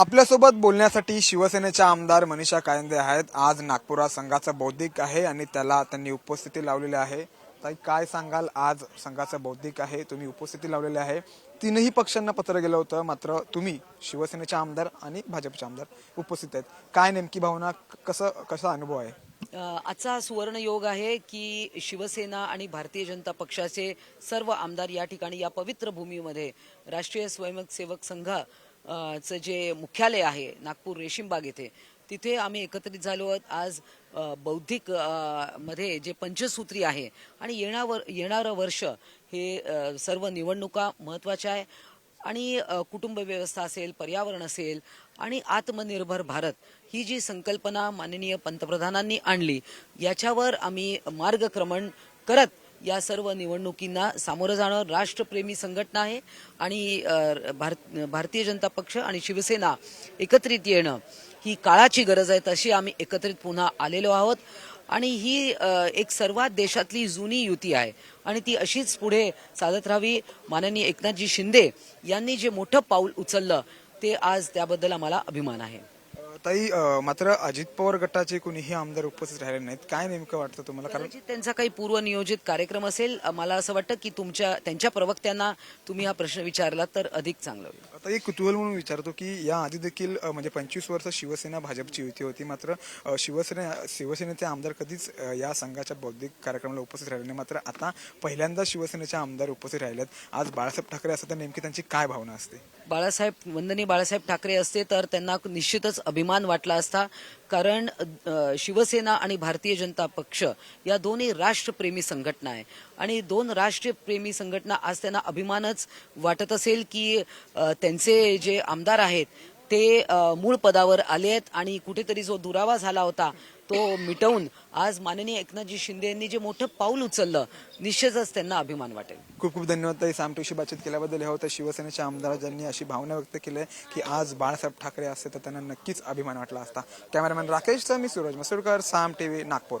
आपल्यासोबत बोलण्यासाठी शिवसेनेच्या आमदार मनीषा कायंदे आहेत. आज नागपुरात संघाचं बौद्धिक आहे आणि त्याला त्यांनी उपस्थिती लावलेली आहे. ताई काय सांगाल? आज संघाचं बौद्धिक आहे तुम्ही उपस्थिती लावलेली आहे. तीनही पक्षांना पत्र गेलं होतं मात्र तुम्ही शिवसेनेचे आमदार आणि भाजपचे आमदार उपस्थित आहेत. काय नेमकी भावना? कसं कसा अनुभव आहे? आजचा सुवर्ण योग आहे की शिवसेना आणि भारतीय जनता पक्षाचे सर्व आमदार या ठिकाणी या पवित्र भूमीमध्ये राष्ट्रीय स्वयंसेवक संघ चं जे मुख्यालय आहे नागपूर रेशीमबाग येथे तिथे आम्ही एकत्रित झालो आहोत. आज बौद्धिकमध्ये जे पंचसूत्री आहे आणि येणावर येणारं वर्ष हे सर्व निवडणुका महत्त्वाच्या आहे. आणि कुटुंब व्यवस्था असेल पर्यावरण असेल आणि आत्मनिर्भर भारत ही जी संकल्पना माननीय पंतप्रधानांनी आणली याच्यावर आम्ही मार्गक्रमण करत या सर्व निवडणुकींना सामोरं जाणं राष्ट्रप्रेमी संघटना आहे आणि भारत भारतीय जनता पक्ष आणि शिवसेना एकत्रित येणं ही काळाची गरज आहे तशी आम्ही एकत्रित पुन्हा आलेलो आहोत. आणि ही एक सर्वात देशातली जुनी युती आहे आणि ती अशीच पुढे चालत राहावी. माननीय एकनाथजी शिंदे यांनी जे मोठं पाऊल उचललं ते आज त्याबद्दल आम्हाला अभिमान आहे. ताई अ, मात्र अजित पवार गटाचे कुणीही आमदार उपस्थित राहिले नाहीत. काय नेमकं वाटतं तुम्हाला? कारण कदाचित त्यांचा काही पूर्वनियोजित कार्यक्रम असेल मला असं वाटतं की तुमच्या त्यांच्या प्रवक्त्यांना तुम्ही हा प्रश्न विचारला तर अधिक चांगलं होईल. आता एक कुतूहल म्हणून विचारतो की या आधी देखील अ, म्हणजे पंचवीस वर्ष शिवसेना भाजपची युती होती. मात्र अ, शिवसेना शिवसेनेचे आमदार कधीच अ, या संघाच्या बौद्धिक कार्यक्रमाला उपस्थित राहिले नाही. मात्र आता पहिल्यांदा शिवसेनेचे आमदार उपस्थित राहिलेत. आज बाळासाहेब ठाकरे असतात तर नेमकी त्यांची काय भावना असते? बाळासाहेब वंदनी बाळासाहेब ठाकरे असते तर त्यांना निश्चितच अभिमान वाटला असता. कारण शिवसेना आणि भारतीय जनता पक्ष या दोन्ही राष्ट्रप्रेमी संघटना आहे. आणि दोन राष्ट्रप्रेमी संघटना आज त्यांना अभिमानच वाटत असेल की त्यांचे जे आमदार आहेत ते मूळ पदावर आले आहेत आणि कुठेतरी जो दुरावा झाला होता तो मिटवून आज माननीय एकनाथजी शिंदे यांनी जे मोठं पाऊल उचललं निश्चितच त्यांना अभिमान वाटेल. खूप खूप धन्यवाद ताई. सामटूशी बातचीत केल्याबद्दल हे होतं. शिवसेनेच्या आमदारांनी अशी भावना व्यक्त केली आहे की आज बाळासाहेब ठाकरे असते तर त्यांना नक्कीच अभिमान वाटला असता. कॅमेरामॅन राकेशचा मी सूरज मसूरकर साम टीव्ही नागपूर.